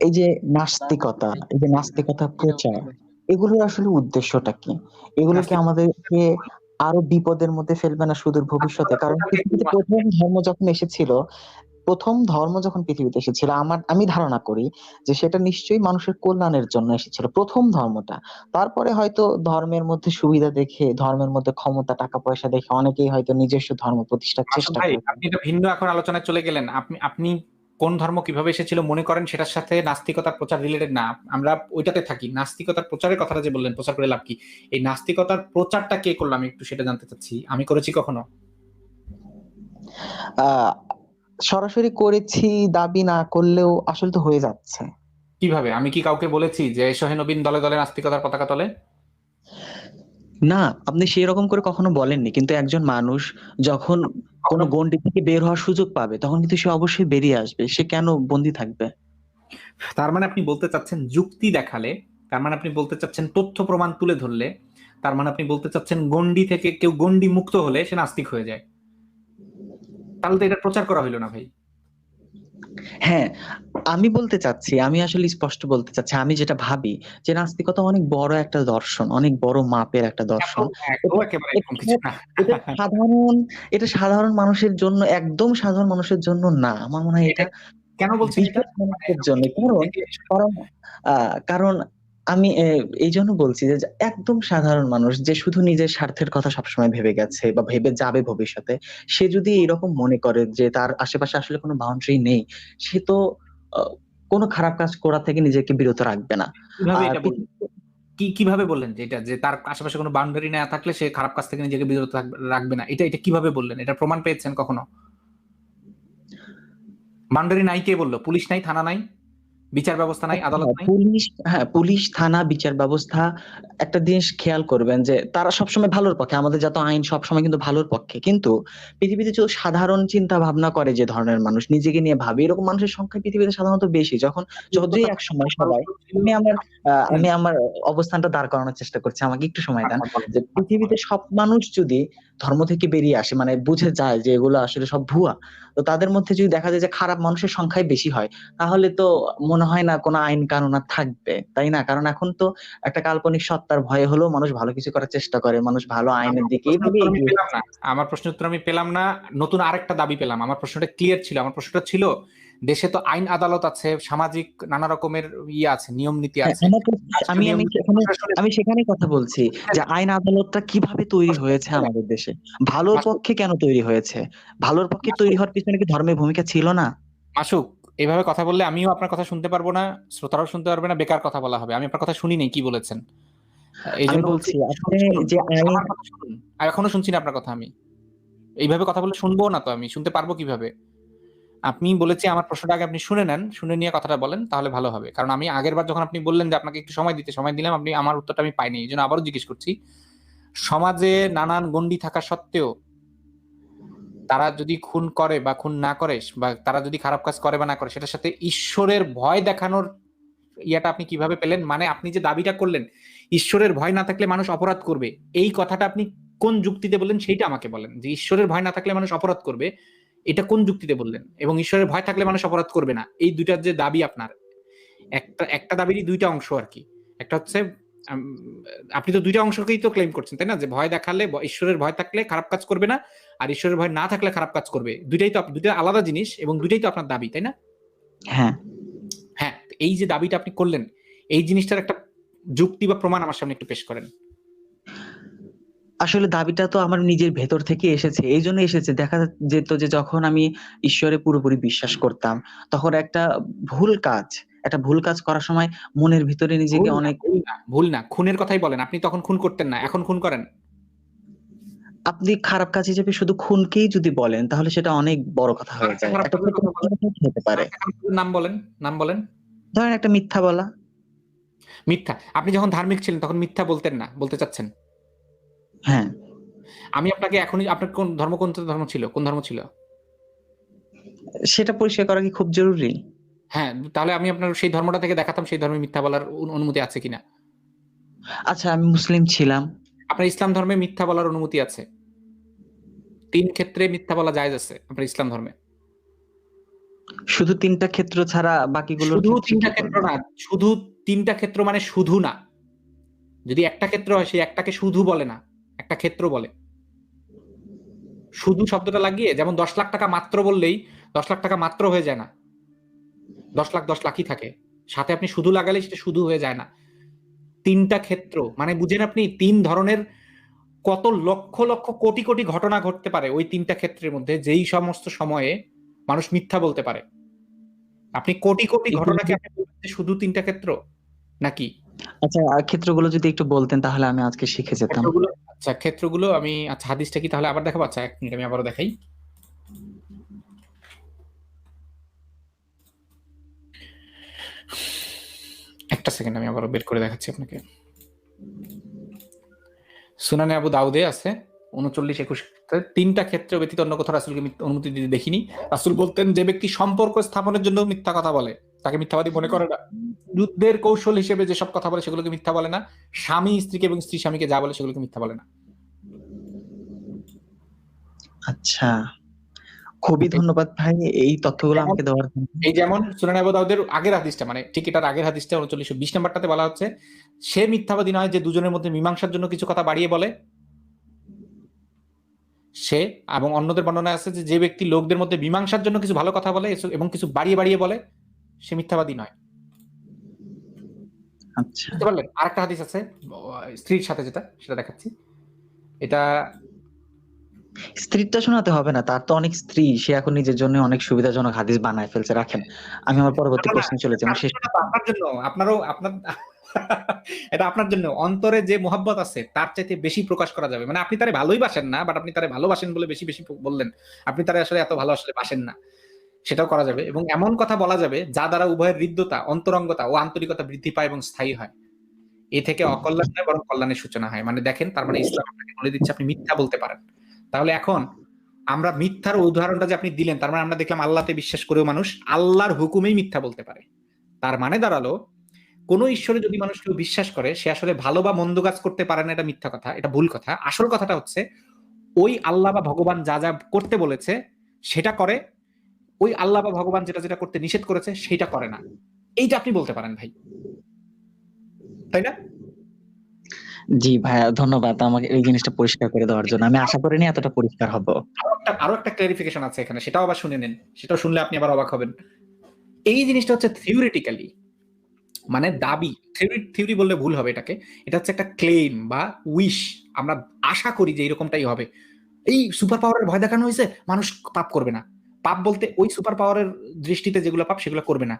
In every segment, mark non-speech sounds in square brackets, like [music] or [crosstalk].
এই যে নাস্তিকতা, এই যে নাস্তিকতা প্রচার, এগুলোর আসলে উদ্দেশ্যটা কি? এগুলো কি আমাদেরকে আরও বিপদের মধ্যে ফেলবে না সুদূর ভবিষ্যতে? কারণ পৃথিবীতে ১ম ধর্ম যখন এসেছিল, ১ম ধর্ম যখন পৃথিবীতে এসেছিল আমার আমি ধারণা করি যে সেটা নিশ্চয়ই মানুষের কল্যাণের জন্য এসেছিল। প্রথম ধর্মটা। তারপরে হয়তো ধর্মের মধ্যে সুবিধা দেখে, ধর্মের মধ্যে ক্ষমতা, টাকা-পয়সা দেখে অনেকেই হয়তো নিজস্ব ধর্ম প্রতিষ্ঠার চেষ্টা। আপনি এটা ভিন্ন এখন আলোচনায় চলে গেলেন। আপনি আপনি কোন ধর্ম কীভাবে এসেছিল মনে করেন সেটার সাথে নাস্তিকতার প্রচার রিলেটেড না। আমরা ওইটাতে থাকি। নাস্তিকতার প্রচারের কথাটা যে বললেন, প্রচার করে লাভ কি? এই নাস্তিকতার প্রচারটা কে করল আমি একটু সেটা জানতে চাচ্ছি। আমি করেছি কখনো? আ সরাসরি করেছি দাবি না করলেও আসলে তো হয়ে যাচ্ছে। কীভাবে? আমি কি কাউকে বলেছি যে এসো নবীন দলে, দলে নাস্তিকতার পতাকা তলে? না, আপনি সেরকম করে কখনো বলেননি। কিন্তু একজন মানুষ যখন কোন গন্ডি থেকে বের হওয়ার সুযোগ পাবে, তখন কিন্তু সে অবশ্যই বেরিয়ে আসবে। সে কেন বন্দি থাকবে? তার মানে আপনি বলতে চাচ্ছেন যুক্তি দেখালে, তার মানে আপনি বলতে চাচ্ছেন তথ্য প্রমাণ তুলে ধরলে, তার মানে আপনি বলতে চাচ্ছেন গন্ডি থেকে কেউ গন্ডি মুক্ত হলে সে নাস্তিক হয়ে যায়। তাহলে তো এটা প্রচার করা হইল না ভাই। হ্যাঁ, আমি বলতে চাচ্ছি, আমি আসলে স্পষ্ট বলতে চাচ্ছি। আমি যেটা ভাবি যে নাস্তিকতা অনেক বড় একটা দর্শন, অনেক বড় মাপের একটা দর্শন। এটা। এটা সাধারণ এটা সাধারণ মানুষের জন্য একদম সাধারণ মানুষের জন্য না। আমার মনে হয় এটা কেন? বিশেষ মানুষের জন্য। কারণ কারণ আমি এই জন্য বলছি যে একদম সাধারণ মানুষ যে শুধু নিজের স্বার্থের কথা সবসময় ভেবে গেছে বা ভেবে যাবে ভবিষ্যতে, সে যদি এরকম মনে করে যে তার আশেপাশে আসলে কোনো বাউন্ডারি নেই, সে তো কোন খারাপ কাজ করা থেকে নিজেকে বিরত রাখবে না। কি কীভাবে বললেন যে এটা যে তার আশেপাশে কোনো বাউন্ডারি না থাকলে সে খারাপ কাজ থেকে নিজেকে বিরত রাখবে রাখবে না। এটা এটা কীভাবে বললেন? এটা প্রমাণ পেয়েছেন কখনো? বাউন্ডারি নাই কে বলল পুলিশ নাই, থানা নাই? বিচার ব্যবস্থা নাই, আদালত নাই? পুলিশ হ্যাঁ, পুলিশ, থানা, বিচার ব্যবস্থা একটা জিনিস খেয়াল করবেন যে তারা সবসময় ভালোর পক্ষে। আমাদের যত আইন সবসময় কিন্তু ভালোর পক্ষে। কিন্তু পৃথিবীতে যে সাধারণ চিন্তা ভাবনা করে যে ধরনের মানুষ, নিজেকে নিয়ে ভাবে, এরকম মানুষের সংখ্যা পৃথিবীতে সাধারণত বেশি। যখন যতই একসময় সবাই আমি আমার আ আমি আমার অবস্থানটা দাঁড় করানোর চেষ্টা করছি। আমাকে একটু সময় দেন। যে পৃথিবীতে সব মানুষ যদি ধর্ম থেকে বেরিয়ে আসে মানে বুঝে যায় যে এগুলো আসলে সব ভুয়া। তো তাদের মধ্যে যদি দেখা যায় যে খারাপ মানুষের সংখ্যাই বেশি হয়, তাহলে তো মনে হয় না কোনো আইন কানুন আর থাকবে। তাই না? কারণ এখন তো একটা কাল্পনিক সত্তার ভয়ে হলেও মানুষ ভালো কিছু করার চেষ্টা করে। মানুষ ভালো আইনের দিকে। আমার প্রশ্নের উত্তর আমি পেলাম না। নতুন আরেকটা দাবি পেলাম। আমার প্রশ্নটা ক্লিয়ার ছিল। আমার প্রশ্নটা ছিল, দেশে তো আইন আদালত আছে, সামাজিক নানা রকমের ইয়ে আছে, নিয়ম নীতি হ্যাঁ, আছে। আমি আমি সেখানে আমি সেখানেই কথা বলছি যে আইন আদালতটা কীভাবে তৈরি হয়েছে আমাদের দেশে? ভালোর পক্ষে কেন তৈরি হয়েছে? ভালোর পক্ষে তৈরি হওয়ার পিছনে কি ধর্মের ভূমিকা ছিল না? মাসুক, এভাবে কথা বললে আমিও আপনার কথা শুনতে পারব না, শ্রোতারাও শুনতে পারবে না, বেকার কথা বলা হবে। আমি আপনার কথা শুনি নাই কি বলেছেন। আমি এইজন্য বলছি আপনি যে এখনও শুনছি না আপনার কথা আমি। এইভাবে কথা বলে শুনব না তো আমি। শুনতে পারব কীভাবে? আপনি বলেছি আমার প্রশ্নটা আগে আপনি শুনে নেন, শুনে নিয়ে কথাটা বলেন তাহলে ভালো হবে। কারণ আমি আগেরবার যখন আপনি বললেন যে আপনাকে একটু সময় দিতে, সময় দিলাম আপনি আমার উত্তরটা আমি পাইনি। এই জন্য আবারও জিজ্ঞেস করছি। সমাজে নানান গণ্ডি থাকা সত্ত্বেও তারা যদি খুন করে বা খুন না করে বা তারা যদি খারাপ কাজ করে বা না করে সেটার সাথে ঈশ্বরের ভয় দেখানোর ইয়াটা আপনি কীভাবে পেলেন? মানে আপনি যে দাবিটা করলেন, ঈশ্বরের ভয় না থাকলে মানুষ অপরাধ করবে। এই কথাটা আপনি কোন যুক্তিতে বললেন সেইটা আমাকে বলেন। যে ঈশ্বরের ভয় না থাকলে মানুষ অপরাধ করবে, এটা কোন যুক্তিতে বললেন? এবং ঈশ্বরের ভয় থাকলে মানুষ অপরাধ করবে না। এই দুইটার যে দাবি আপনার, একটা একটা দাবিরই দুইটা অংশ আর কি একটা হচ্ছে আপনি তো দুইটা অংশকেই তো ক্লেইম করছেন, তাই না? যে ভয় দেখালে ঈশ্বরের ভয় থাকলে খারাপ কাজ করবে না। আর ঈশ্বরের ভয় না থাকলে খারাপ কাজ করবে। দুইটাই তো ২ টা আলাদা জিনিস এবং দুইটাই তো আপনার দাবি, তাই না? হ্যাঁ। হ্যাঁ, এই যে দাবিটা আপনি করলেন, এই জিনিসটার একটা যুক্তি বা প্রমাণ আমার সামনে একটু পেশ করেন। আসলে দাবিটা তো আমার নিজের ভেতর থেকে এসেছে। এই জন্য এসেছে দেখা যেত যে যখন আমি ঈশ্বরে পুরোপুরি বিশ্বাস করতাম, তখন একটা ভুল কাজ, একটা ভুল কাজ করার সময় মনের ভিতরে নিজেকে অনেক ভুল না, খুনের কথাই বলেন। আপনি তখন খুন করতেন না। এখন খুন করেন? আপনি খারাপ কাজ হিসেবে শুধু খুনকেই যদি বলেন তাহলে সেটা অনেক বড় কথা হয়ে যায়। একটা। হতে পারে। নাম বলেন, নাম বলেন। ধরেন একটা মিথ্যা বলা। মিথ্যা। আপনি যখন ধার্মিক ছিলেন তখন মিথ্যা বলতেন না, বলতে চাচ্ছেন? হ্যাঁ। আমি আপনাকে এখনই আপনার কোন ধর্ম কোন ধর্ম ছিল? কোন ধর্ম ছিল? সেটা পরিষ্কার করা কি খুব জরুরি? হ্যাঁ, তাহলে আমি আপনার সেই ধর্মটা থেকে দেখাতাম সেই ধর্মে মিথ্যা বলার অনুমতি আছে কিনা। আচ্ছা আমি মুসলিম ছিলাম। আপনার ইসলাম ধর্মে মিথ্যা বলার অনুমতি আছে। তিন ক্ষেত্রে মিথ্যা বলা জায়েজ আছে আপনার ইসলাম ধর্মে। শুধু তিনটা ক্ষেত্র ছাড়া বাকিগুলো শুধু তিনটা ক্ষেত্র না শুধু তিনটা ক্ষেত্র মানে শুধু না যদি একটা ক্ষেত্র হয় সেই একটাকে শুধু বলে না একটা ক্ষেত্র বলে। শুধু শব্দটা লাগিয়ে যেমন দশ লাখ টাকা মাত্র বললেই দশ লাখ টাকা মাত্র হয়ে যায় না। দশ লাখ দশ লাখই থাকে। সাথে আপনি শুধু লাগালে সেটা শুধু হয়ে যায় না। তিনটা ক্ষেত্র মানে বুঝেন আপনি তিন ধরনের কত লক্ষ লক্ষ কোটি কোটি ঘটনা ঘটতে পারে ওই তিনটা ক্ষেত্রের মধ্যে যেই সমস্ত সময়ে মানুষ মিথ্যা বলতে পারে। আপনি কোটি কোটি ঘটনাকে আপনি শুধু তিনটা ক্ষেত্র নাকি? আচ্ছা ক্ষেত্রগুলো যদি একটু বলতেন তাহলে আমি আজকে শিখে যেতাম। আচ্ছা ক্ষেত্রগুলো আমি আচ্ছা হাদিসটা কি? তাহলে আবার দেখাবো? আচ্ছা এক মিনিট, আমি আবারও দেখাই। একটা সেকেন্ড, আমি আবারও বের করে দেখাচ্ছি আপনাকে। সুনানে আবু দাউদে আছে, উনচল্লিশ একুশ। তিনটা ক্ষেত্রে ব্যতীত অন্য কোথাও রাসুলকে অনুমতি দিতে দেখিনি। রাসুল বলতেন, যে ব্যক্তি সম্পর্ক স্থাপনের জন্য মিথ্যা কথা বলে তাকে মিথ্যাবাদী মনে করে না। যুদ্ধের কৌশল হিসেবে যেসব কথা বলে সেগুলোকে মিথ্যা বলে না। স্বামী স্ত্রীকে এবং স্ত্রী স্বামীকে যা বলে সেগুলোকে মিথ্যা বলে না। আচ্ছা। খুবই ধন্যবাদ ভাই এই তথ্যগুলো আমাকে দেওয়ার জন্য। এই যেমন সুনান আবু দাউদের আগের হাদিসটা মানে ঠিক এটার আগের হাদিসটা উনচল্লিশ বিশ নাম্বারটাতে বলা হচ্ছে সে মিথ্যাবাদী নয় যে দুজনের মধ্যে মীমাংসার জন্য কিছু কথা বাড়িয়ে বলে। সে এবং অন্যদের বর্ণনা আছে যে যে ব্যক্তি লোকদের মধ্যে মীমাংসার জন্য কিছু ভালো কথা বলে এবং কিছু বাড়িয়ে বাড়িয়ে বলে সে মিথ্যাবাদী নয়। আচ্ছা। বুঝতে পারলেন? আরেকটা হাদিস আছে স্ত্রীর সাথে যেটা সেটা দেখাচ্ছি। এটা স্ত্রীরটা শোনাতে হবে না তার তো অনেক স্ত্রী সে এখন নিজের জন্য অনেক সুবিধাজনক হাদিস বানায় ফেলছে রাখেন। আমি আমার পরবর্তী প্রশ্নে চলে যাই শেষ আপনার জন্য, আপনার জন্য আপনারও আপনার [laughs] এটা আপনার জন্য। অন্তরে যে মোহাব্বত আছে তার চাইতে বেশি প্রকাশ করা যাবে। মানে আপনি তারে ভালোই বাসেন না বাট আপনি তারে ভালোবাসেন বলে বেশি বেশি বললেন। আপনি তারে আসলে এত ভালো আসলে বাসেন না। সেটাও করা যাবে এবং এমন কথা বলা যাবে যা দ্বারা উভয়ের হৃদ্যতা, অন্তরঙ্গতা ও আন্তরিকতা বৃদ্ধি পায় এবং স্থায়ী হয়। এ থেকে অকল্যাণ বরং কল্যাণের সূচনা হয়। মানে দেখেন, তার মানে ইসলাম আপনাকে বলে দিচ্ছে, আপনি মিথ্যা বলতে পারেন। তাহলে এখন আমরা মিথ্যার উদাহরণটা যে আপনি দিলেন, তার মানে আমরা দেখলাম আল্লাহতে বিশ্বাস করেও মানুষ আল্লাহর হুকুমেই মিথ্যা বলতে পারে। তার মানে দাঁড়াল, কোন ঈশ্বরে যদি মানুষ কেউ বিশ্বাস করে, সে আসলে ভালো বা মন্দ কাজ করতে পারে না, এটা মিথ্যা কথা, এটা ভুল কথা। আসল কথাটা হচ্ছে, ওই আল্লাহ বা ভগবান যা যা করতে বলেছে, সেটা করে ওই আল্লাহ বা ভগবান যেটা যেটা করতে নিষেধ করেছে সেটা করে না। এইটা আপনি বলতে পারেন ভাই। তাই না? জি ভাইয়া ধন্যবাদ আমাকে এই জিনিসটা পরিষ্কার করে দেওয়ার জন্য। আমি আশা করিনি এতটা পরিষ্কার হব। একটা আরও একটা ক্লারিফিকেশন আছে এখানে সেটাও আবার শুনে নেন। সেটাও শুনলে আপনি আবার অবাক হবেন। এই জিনিসটা হচ্ছে থিওরিটিক্যালি মানে দাবি থিওরি থিওরি বললে ভুল হবে এটাকে। এটা হচ্ছে একটা ক্লেম বা উইশ আমরা আশা করি যে এরকমটাই হবে। এই সুপার পাওয়ারের ভয় দেখানো হয়েছে মানুষ পাপ করবে না। পাপ বলতে ওই সুপার পাওয়ারের দৃষ্টিতে যেগুলো পাপ, সেগুলো করবে না।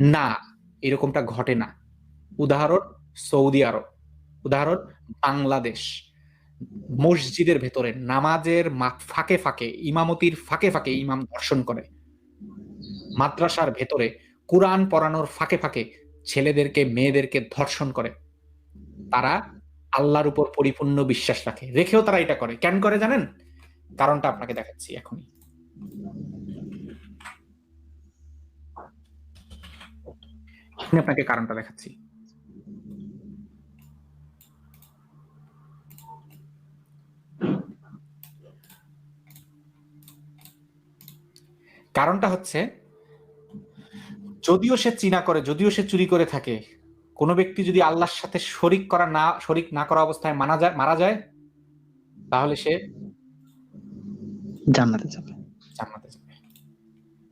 না, এরকমটা ঘটে না। উদাহরণ, সৌদি আরব। উদাহরণ, বাংলাদেশ। মসজিদের ভেতরে নামাজের ফাঁকে ফাঁকে, ইমামতির ফাঁকে ফাঁকে ইমাম দর্শন করে। মাদ্রাসার ভেতরে কোরআন পড়ানোর ফাঁকে ফাঁকে ছেলেদেরকে, মেয়েদেরকে ধর্ষণ করে। তারা আল্লাহর উপর পরিপূর্ণ বিশ্বাস রাখে। রেখেও তারা এটা করে। কেন করে জানেন? কারণটা আপনাকে দেখাচ্ছি এখনই। আপনাকে কারণটা দেখাচ্ছি। কারণটা হচ্ছে, যদিও সে চিনা করে, যদিও সে চুরি করে থাকে, কোনো ব্যক্তি যদি আল্লাহর সাথে শরিক করা না, শরিক না করা অবস্থায় মানা যায়, মারা যায়, তাহলে সে জান্নাতে যাবে। জান্নাতে যাবে।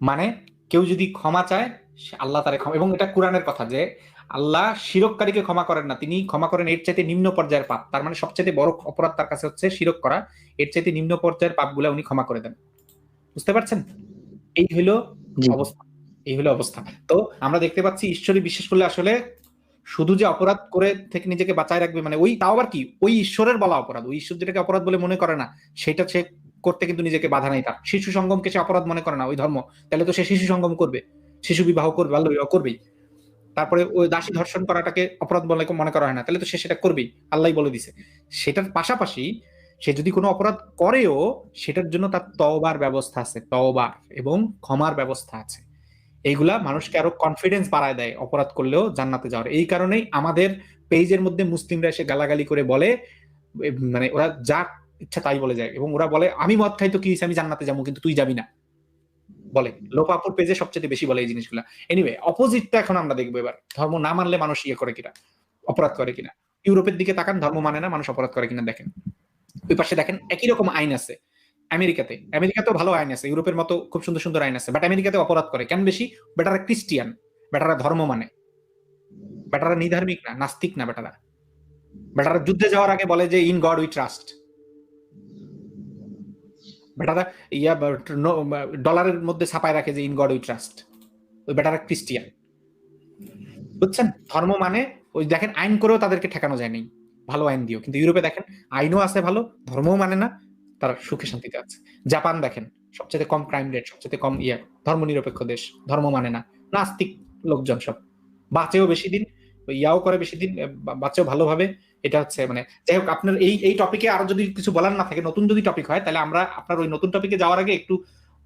মানে কেউ যদি ক্ষমা চায় আল্লাহ তারে ক্ষমা এবং এটা কোরআনের কথা যে আল্লাহ শিরককারীকে ক্ষমা করেন না তিনি ক্ষমা করেন এর চাইতে নিম্ন পর্যায়ের পাপ। তার মানে সবচেয়ে বড় অপরাধ তার কাছে হচ্ছে শিরক করা। এর চাইতে নিম্ন পর্যায়ের পাপগুলো উনি ক্ষমা করে দেন। বুঝতে পারছেন? এই হইল জি। অবস্থা। এই হলো অবস্থা। তো আমরা দেখতে পাচ্ছি ঈশ্বরী বিশ্বাস করলে আসলে শুধু যে অপরাধ করে থেকে নিজেকে বাঁচায় রাখবে মানে ওই তাও আবার কি? ওই ঈশ্বরের বলা অপরাধ। ওই ঈশ্বর যেটাকে অপরাধ বলে মনে করে না সেটা সে করতে কিন্তু নিজেকে বাধা নাই তার। শিশু সঙ্গমকে সে অপরাধ মনে করে না, ওই ধর্ম। তাহলে তো সে শিশু সঙ্গম করবে। শিশু বিবাহ করবে বাল্য বিবাহ করবেই। তারপরে ওই দাসী ধর্ষণ করাটাকে অপরাধ বলে মনে করা হয় না। তাহলে তো সে সেটা করবেই আল্লাহ বলে দিছে। সেটার পাশাপাশি সে যদি কোনো অপরাধ করেও, সেটার জন্য তার তওবার ব্যবস্থা আছে, তওবার এবং ক্ষমার ব্যবস্থা আছে। এইগুলা মানুষকে আরও কনফিডেন্স বাড়ায় দেয় অপরাধ করলেও জান্নাতে যাওয়ার। এই কারণেই আমাদের পেজের মধ্যে মুসলিমরা এসে গালাগালি করে বলে মানে ওরা যা ইচ্ছা তাই বলে যায়। এবং ওরা বলে, আমি মদ খাই তো কি আমি জান্নাতে যাব, কিন্তু তুই যাবি না। বলে। লোপাপুর পেজে সবচেয়ে বেশি বলে এই জিনিসগুলো। এনিওয়ে অপোজিটটা এখন আমরা দেখব এবার। ধর্ম না মানলে মানুষ ইয়ে করে কিনা? অপরাধ করে কিনা? ইউরোপের দিকে তাকান, ধর্ম মানে না, মানুষ অপরাধ করে কিনা দেখেন। ওই পাশে দেখেন, একই রকম আইন আছে আমেরিকাতে। আমেরিকাতেও ভালো আইন আছে, ইউরোপের মতো খুব সুন্দর সুন্দর আইন আছে। বাট আমেরিকাতে অপরাধ করে। কেন বেশি? বেটারা ক্রিস্টিয়ান বেটারা ধর্ম মানে। বেটারা নিধার্মিক না, নাস্তিক না বেটারা। বেটারা যুদ্ধে যাওয়ার আগে বলে যে ইন গড উই ট্রাস্ট বেটারা ইয়া ডলারের মধ্যে ছাপায় রাখে যে ইন গড উই ট্রাস্ট ওই বেটারা ক্রিস্টিয়ান বুঝছেন? ধর্ম মানে ওই দেখেন, আইন করেও তাদেরকে ঠেকানো যায় যায়নি ভালো আইন দিও কিন্তু ইউরোপে দেখেন, আইনও আছে ভালো, ধর্মও মানে না, তারা সুখে শান্তিতে আছে। জাপান দেখেন, সবচেয়ে কম ক্রাইম রেট সবচেয়ে কম ইয়ে ধর্ম নিরপেক্ষ দেশ, ধর্ম মানে না। নাস্তিক লোকজন সব। বাঁচেও বেশি দিন, ইয়াও করে বেশি দিন বাঁচেও ভালোভাবে এটা হচ্ছে মানে যাই হোক আপনার এই এই টপিকে আরও যদি কিছু বলার না থাকে নতুন যদি টপিক হয় তাহলে আমরা আপনার ওই নতুন টপিকে যাওয়ার আগে একটু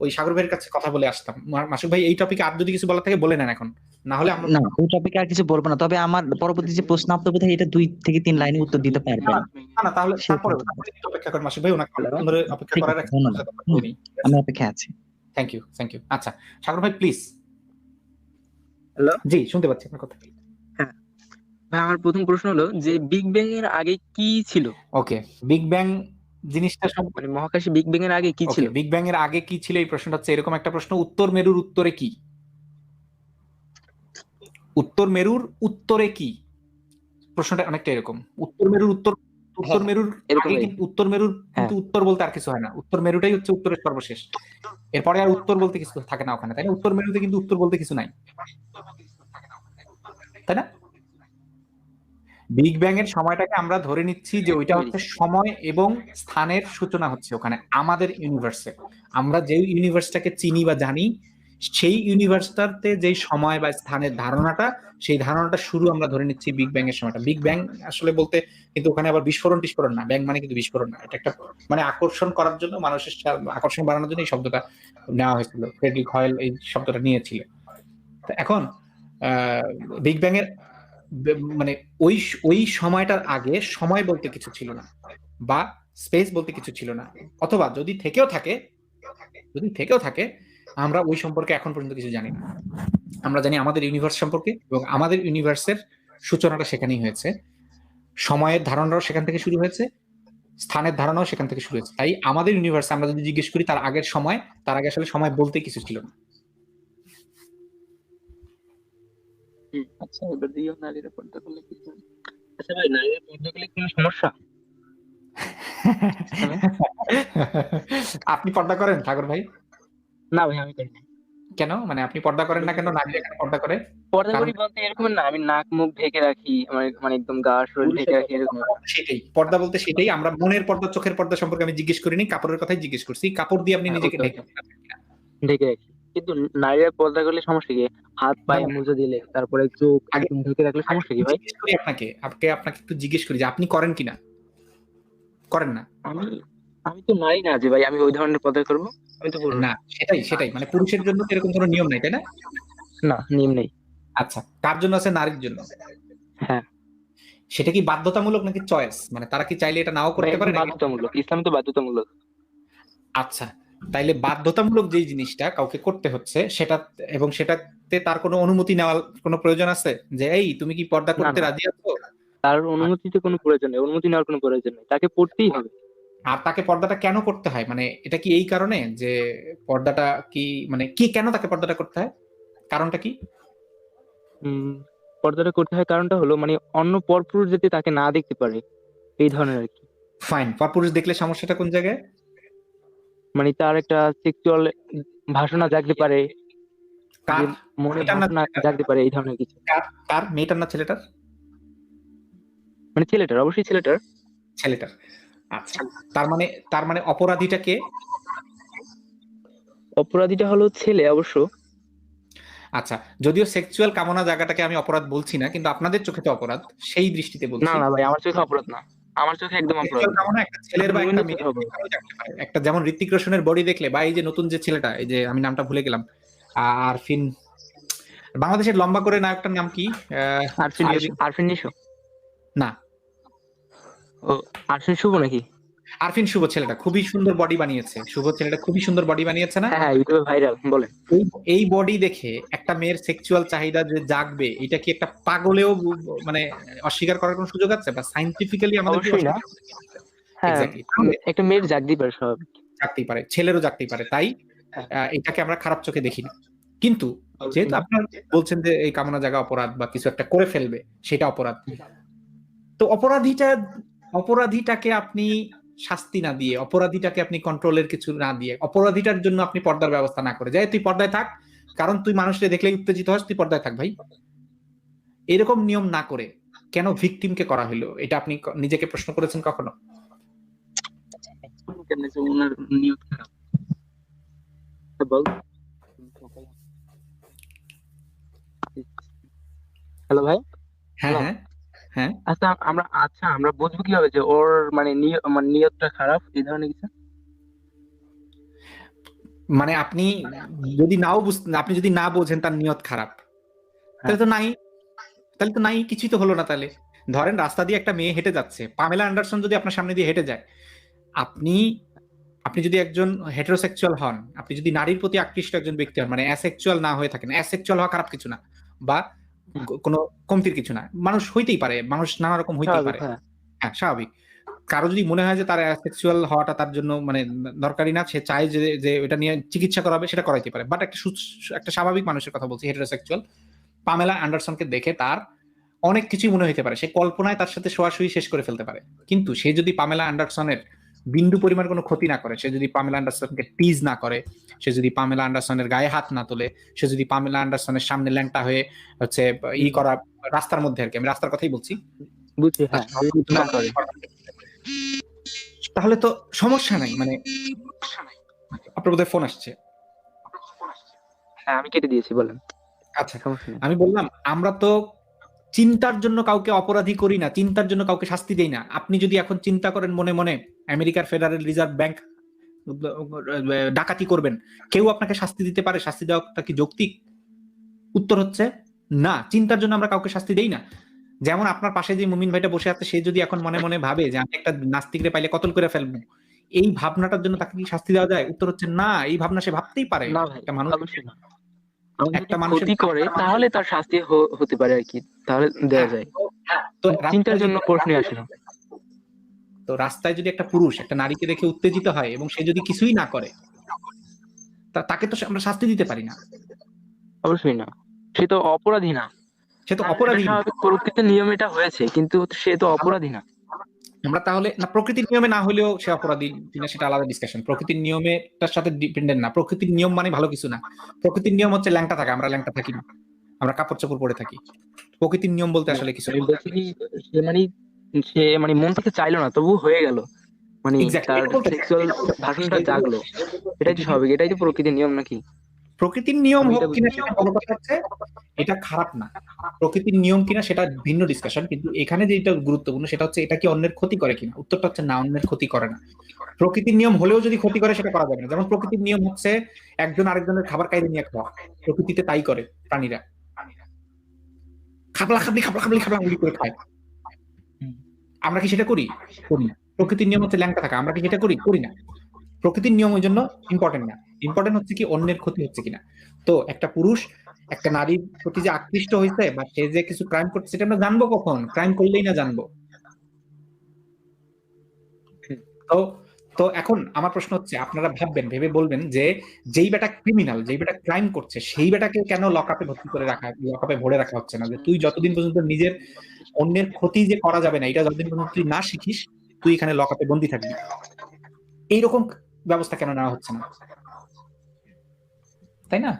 ওই সাগর ভাইয়ের কাছে কথা বলে আসতাম। মাসুক ভাই এই টপিকে আর যদি কিছু বলার থাকে বলে নেন এখন। না হলে আমরা না ওই টপিকে আর কিছু বলব না। তবে আমার পরবর্তী যে প্রশ্ন আপনি বোধহয় এটা দুই থেকে তিন লাইনে উত্তর দিতে পারবেন। না না তাহলে তারপরে অপেক্ষা করেন মাসুক ভাই ওনাকে ধরে অপেক্ষা করার আমি অপেক্ষা আছি। থ্যাংক ইউ থ্যাংক ইউ আচ্ছা সাগর ভাই প্লিজ Hello? জি শুনতে পাচ্ছি আপনার কথা। ভাই আমার প্রথম প্রশ্ন হলো যে বিগ ব্যাং এর আগে কি ছিল? ওকে বিগ ব্যাং জিনিসটা সব মানে মহাকাশে বিগ ব্যাং এর আগে কি ছিল? বিগ ব্যাং এর আগে কি ছিল এই প্রশ্নটা হচ্ছে এরকম একটা প্রশ্ন উত্তর মেরুর উত্তরে কি? উত্তর মেরুর উত্তরে কি? প্রশ্নটা অনেকটা এরকম। উত্তর মেরুর উত্তর উত্তর হ্যাঁ, মেরুর উত্তর মেরুর কিন্তু উত্তর বলতে আর কিছু হয় না। উত্তর মেরুটাই হচ্ছে উত্তরের সর্বশেষ। এরপরে আর উত্তর বলতে কিছু থাকে না ওখানে তাই না? উত্তর মেরুতে কিন্তু উত্তর বলতে কিছু নাই। তাই না? বিগ ব্যাং এর সময়টাকে আমরা ধরে নিচ্ছি যে ওইটা হচ্ছে সময় এবং স্থানের সূচনা হচ্ছে ওখানে আমাদের ইউনিভার্সে আমরা যে ইউনিভার্সটাকে চিনি বা জানি সেই ইউনিভার্সটাতে যে সময় বা স্থানের ধারণাটা সেই ধারণাটা শুরু আমরা ধরে নিচ্ছি বিগ ব্যাং এর সময়টা। বিগ ব্যাং আসলে বলতে কিন্তু ওখানে আবার বিস্ফোরণ টিস্ফোরণ না ব্যাং মানে কিন্তু বিস্ফোরণ না। এটা একটা মানে আকর্ষণ করার জন্য মানুষের আকর্ষণ বাড়ানোর জন্য এই শব্দটা নেওয়া হয়েছিল। ফ্রেডরিক হয়েল এই শব্দটা নিয়েছিল। তো এখন বিগ ব্যাং এর মানে ওই ওই সময়টার আগে সময় বলতে কিছু ছিল না বা স্পেস বলতে কিছু ছিল না। অথবা যদি থেকেও থাকে, যদি থেকেও থাকে, আমরা ওই সম্পর্কে এখন পর্যন্ত কিছু জানি না। আমরা জানি আমাদের ইউনিভার্স সম্পর্কে এবং আমাদের ইউনিভার্সের সূচনাটা সেখানেই হয়েছে। সময়ের ধারণাও সেখান থেকে শুরু হয়েছে, স্থানের ধারণাও সেখান থেকে শুরু হয়েছে। তাই আমাদের ইউনিভার্সে আমরা যদি জিজ্ঞেস করি তার আগের সময়, তার আগে আসলে সময় বলতে কিছু ছিল না। আচ্ছা এবার দিও নারীরা পর্দা করলে আচ্ছা ভাই নারীরা পর্দা করলে কোনো সমস্যা? আপনি পর্দা করেন ঠাকুর ভাই? না ভাই আমি করি না। কেন? মানে আপনি পর্দা করেন না কেন? নারীরা কেন পর্দা করে? পর্দা করি বলতে এরকম না আমি নাক মুখ ঢেকে রাখি আমার মানে একদম গা শরীর ঢেকে রাখি এরকম। সেটাই পর্দা বলতে সেটাই। আমরা মনের পর্দা চোখের পর্দা সম্পর্কে আমি জিজ্ঞেস করিনি কাপড়ের কথাই জিজ্ঞেস করছি। কাপড় দিয়ে আপনি হ্যাঁ, নিজেকে ঢেকে ঢেকে রাখি। কিন্তু নারীরা পর্দা করলে সমস্যা কি? হাত পায়ে না। মুজে দিলে তারপরে চোখ একদম ঢেকে রাখলে সমস্যা কি ভাই? করি আপনাকে। আপনাকে একটু জিজ্ঞেস করি যে আপনি করেন কিনা? করেন না? আমি আমি তো নারী না যে ভাই আমি ওই ধরনের পর্দা করব। আমি তো না সেটাই সেটাই। মানে পুরুষের জন্য এরকম কোনো নিয়ম নাই তাই না? না নিয়ম নেই। আচ্ছা কার জন্য আছে নারীর জন্য? হ্যাঁ। সেটা কি বাধ্যতামূলক নাকি চয়েস? মানে তারা কি চাইলে এটা নাও করতে পারে বাধ্যতামূলক ইসলাম তো বাধ্যতামূলক। আচ্ছা তাইলে বাধ্যতামূলক যে জিনিসটা কাউকে করতে হচ্ছে সেটা এবং সেটাতে তার কোনো অনুমতি নেওয়ার কোনো প্রয়োজন আছে? যে এই তুমি কি পর্দা করতে রাজি আছো? তার অনুমতিতে কোনো প্রয়োজন নেই অনুমতি নেওয়ার কোনো প্রয়োজন নেই। তাকে পড়তেই হবে। আর তাকে পর্দাটা কেন করতে হয়? মানে এটা কি এই কারণে? যে পর্দাটা কি মানে কি কেন তাকে পর্দাটা করতে হয়? কারণটা কি? পর্দাটা করতে হয় কারণটা হলো মানে অন্য পরপুরুষ যাতে তাকে না দেখতে পারে এই ধরনের আর কি। ফাইন পরপুরুষ দেখলে সমস্যাটা কোন জায়গায়? মানে তার একটা সেক্সুয়াল ভাষণা জাগতে পারে মনে ভাষণা জাগতে পারে এই ধরনের কিছু। কার কার মেয়েটার না ছেলেটার? মানে ছেলেটার অবশ্যই ছেলেটার। ছেলেটার। আচ্ছা তার মানে তার মানে অপরাধীটাকে অপরাধীটা হলো ছেলে অবশ্য। আচ্ছা যদিও সেক্সুয়াল কামনা জায়গাটাকে আমি অপরাধ বলছি না কিন্তু আপনাদের চোখে তো অপরাধ সেই দৃষ্টিতে বলছি। না না ভাই আমার চোখে অপরাধ না। আমার চোখে একদম একটা ছেলের বা যেমন ঋত্বিক রোশনের বডি দেখলে বা এই যে নতুন যে ছেলেটা এই যে আমি নামটা ভুলে গেলাম আর ফিন বাংলাদেশের লম্বা করে নায়কটার নাম কি? আহ, আরফিন আরফিন নিশো? না। ও আরফিন শুভ নাকি? আরফিন শুভ ছেলেটা। খুবই সুন্দর বডি বানিয়েছে। শুভ ছেলেটা খুবই সুন্দর বডি বানিয়েছে না? হ্যাঁ ইউটিউবে ভাইরাল বলেন। এই বডি দেখে একটা মেয়ের সেক্সুয়াল চাহিদা যে জাগবে এটা কি একটা পাগলেও মানে অস্বীকার করার কোনো সুযোগ আছে? বা সাইন্টিফিক্যালি আমাদের কি হ্যাঁ একটা মেয়ের জাগতেই পারে সব জাগতেই পারে ছেলেরও জাগতেই পারে। তাই হ্যাঁ। আহ, এটাকে আমরা খারাপ চোখে দেখি না। কিন্তু যেহেতু আপনার বলছেন যে এই কামনা জায়গা অপরাধ বা কিছু একটা করে ফেলবে সেটা অপরাধ। তো অপরাধীটা অপরাধীটাকে আপনি শাস্তি না দিয়ে অপরাধীটাকে আপনি কন্ট্রোলের কিছু না দিয়ে অপরাধীটার জন্য আপনি পর্দার ব্যবস্থা না করে। যাই তুই পর্দায় থাক। কারণ তুই মানুষকে দেখলেই উত্তেজিত হস তুই পর্দায় থাক ভাই। এরকম নিয়ম না করে কেন ভিকটিমকে করা হলো? এটা আপনি নিজেকে প্রশ্ন করেছেন কখনো? হ্যাঁ, হ্যালো ভাই। হ্যাঁ Hello? হ্যাঁ। আচ্ছা আমরা আচ্ছা আমরা বুঝব কীভাবে যে ওর মানে মানে নিয়তটা খারাপ এই ধরনের কিছু? মানে আপনি যদি নাও বুঝতে আপনি যদি না বোঝেন তার নিয়ত খারাপ তাহলে তো নাই তাহলে তো নাই কিছুই তো হলো না তাহলে। ধরেন রাস্তা দিয়ে একটা মেয়ে হেঁটে যাচ্ছে পামেলা অ্যান্ডারসন যদি আপনার সামনে দিয়ে হেঁটে যায় আপনি আপনি যদি একজন হেটারোসেক্সুয়াল হন আপনি যদি নারীর প্রতি আকৃষ্ট একজন ব্যক্তি হন মানে অ্যাসেক্সুয়াল না হয়ে থাকেন অ্যাসেক্সুয়াল হওয়া খারাপ কিছু না বা কোনো কমতির কিছু না। মানুষ হইতেই পারে মানুষ নানা রকম হইতেই পারে। হ্যাঁ। হ্যাঁ স্বাভাবিক। কারও যদি মনে হয় যে তার সেক্সুয়াল হওয়াটা তার জন্য মানে দরকারি না সে চায় যে যে এটা নিয়ে চিকিৎসা করাবে সেটা করাইতে পারে। বাট একটা একটা স্বাভাবিক মানুষের কথা বলছি হেটারোসেক্সুয়াল পামেলা অ্যান্ডারসনকে দেখে তার অনেক কিছুই মনে হইতে পারে। সে কল্পনায় তার সাথে শোয়াশুই শেষ করে ফেলতে পারে। কিন্তু সে যদি পামেলা অ্যান্ডারসনের বিন্দু পরিমাণ কোনো ক্ষতি না করে। সে যদি পামেলা অ্যান্ডারসনকে টিজ না করে সে যদি পামেলা অ্যান্ডারসনের গায়ে হাত না তোলে সে যদি পামেলা অ্যান্ডারসনের সামনে ল্যাংটা হয়ে হচ্ছে ই করা রাস্তার মধ্যে আর কি আমি রাস্তার কথাই বলছি। হ্যাঁ। তাহলে তো সমস্যা নাই মানে আপনার বোধহয় ফোন আসছে। হ্যাঁ আমি কেটে দিয়েছি বলেন। আচ্ছা আমি বললাম আমরা তো চিন্তার জন্য কাউকে অপরাধী করি না চিন্তার জন্য কাউকে শাস্তি দেই না। আপনি যদি এখন চিন্তা করেন মনে মনে আমেরিকার ফেডারেল রিজার্ভ ব্যাংক ডাকাতি করবেন কেউ আপনাকে শাস্তি দিতে পারে শাস্তি দেওয়াটা কি যৌক্তিক? উত্তর হচ্ছে না চিন্তার জন্য আমরা কাউকে শাস্তি দেই না। যেমন আপনার পাশে যে মুমিন ভাইটা বসে আছে সে যদি এখন মনে মনে ভাবে যে আমি একটা নাস্তিকরে পাইলে কতল করে ফেলব এই ভাবনাটার জন্য তাকে কি শাস্তি দেওয়া যায়? উত্তর হচ্ছে না এই ভাবনা সে ভাবতেই পারে একটা মানুষ। একটা যদি ক্ষতি করে তাহলে তার শাস্তি হতে পারে আর কি। তাহলে দেওয়া যায়। তো চিন্তার রাস্তায় জন্য যদি- প্রশ্নই আসে না। তো রাস্তায় যদি একটা পুরুষ একটা নারীকে দেখে উত্তেজিত হয় এবং সে যদি কিছুই না করে তা তাকে তো আমরা শাস্তি দিতে পারি না। অবশ্যই না। সে তো অপরাধী না। সে তো অপরাধী স্বাভাবিক প্রকৃতির নিয়ম এটা হয়েছে কিন্তু সে তো অপরাধী না। আমরা তাহলে না প্রকৃতির নিয়মে না হলেও সে অপরাধী কিনা সেটা আলাদা ডিসকাশন প্রকৃতির নিয়মেটার সাথে ডিপেন্ডেন্ট না। প্রকৃতির নিয়ম মানে ভালো কিছু না। প্রকৃতির নিয়ম হচ্ছে ল্যাংটা থাকা আমরা ল্যাংটা থাকি না। আমরা কাপড় চোপড় পরে থাকি। প্রকৃতির নিয়ম বলতে আসলে কিছু সে মানে সে মানে মন থেকে চাইলো না তবু হয়ে গেল। মানে তার সেক্সুয়াল ভাষণটা জাগলো। এটাই তো স্বাভাবিক এটাই তো প্রকৃতির নিয়ম নাকি? প্রকৃতির নিয়ম হোক কিনা সেটা বড় কথা হচ্ছে এটা খারাপ না। প্রকৃতির নিয়ম কিনা সেটা ভিন্ন ডিসকাশন কিন্তু এখানে যেটা গুরুত্বপূর্ণ সেটা হচ্ছে এটা কি অন্যের ক্ষতি করে কিনা? উত্তরটা হচ্ছে না অন্যের ক্ষতি করে না। প্রকৃতির নিয়ম হলেও যদি ক্ষতি করে সেটা করা যাবে না। যেমন প্রকৃতির নিয়ম হচ্ছে একজন আরেকজনের খাবার কাইরে নিয়ে খাওয়া। প্রকৃতিতে তাই করে প্রাণীরা। খাবলা খাবলি খাবলা খাবলি খাবলা খাবলি করে খায়। আমরা কি সেটা করি? করি না। প্রকৃতির নিয়ম হচ্ছে ল্যাংটা থাকা। আমরা কি সেটা করি? করি না। প্রকৃতির নিয়ম ওই জন্য ইম্পর্টেন্ট না। ইম্পর্টেন্ট হচ্ছে কি অন্যের ক্ষতি হচ্ছে কিনা। তো একটা পুরুষ, একটা নারীর প্রতি যে আকৃষ্ট হয়েছে বা সে যে কিছু ক্রাইম করছে সেটা আমরা জানব কখন? ক্রাইম করলেই না জানব। তো তো এখন আমার প্রশ্ন হচ্ছে, আপনারা ভাববেন, ভেবে বলবেন যে যেই বেটা ক্রিমিনাল যেই বেটা ক্রাইম করছে, সেই বেটাকে কেন লকআপে ভর্তি করে রাখা লকআপে ভরে রাখা হচ্ছে না? যে তুই যতদিন পর্যন্ত নিজের অন্যের ক্ষতি যে করা যাবে না, এটা যতদিন পর্যন্ত তুই না শিখিস, তুই এখানে লকআপে বন্দি থাকবি। এইরকম ব্যবস্থা কেন নেওয়া হচ্ছে না? তাই না?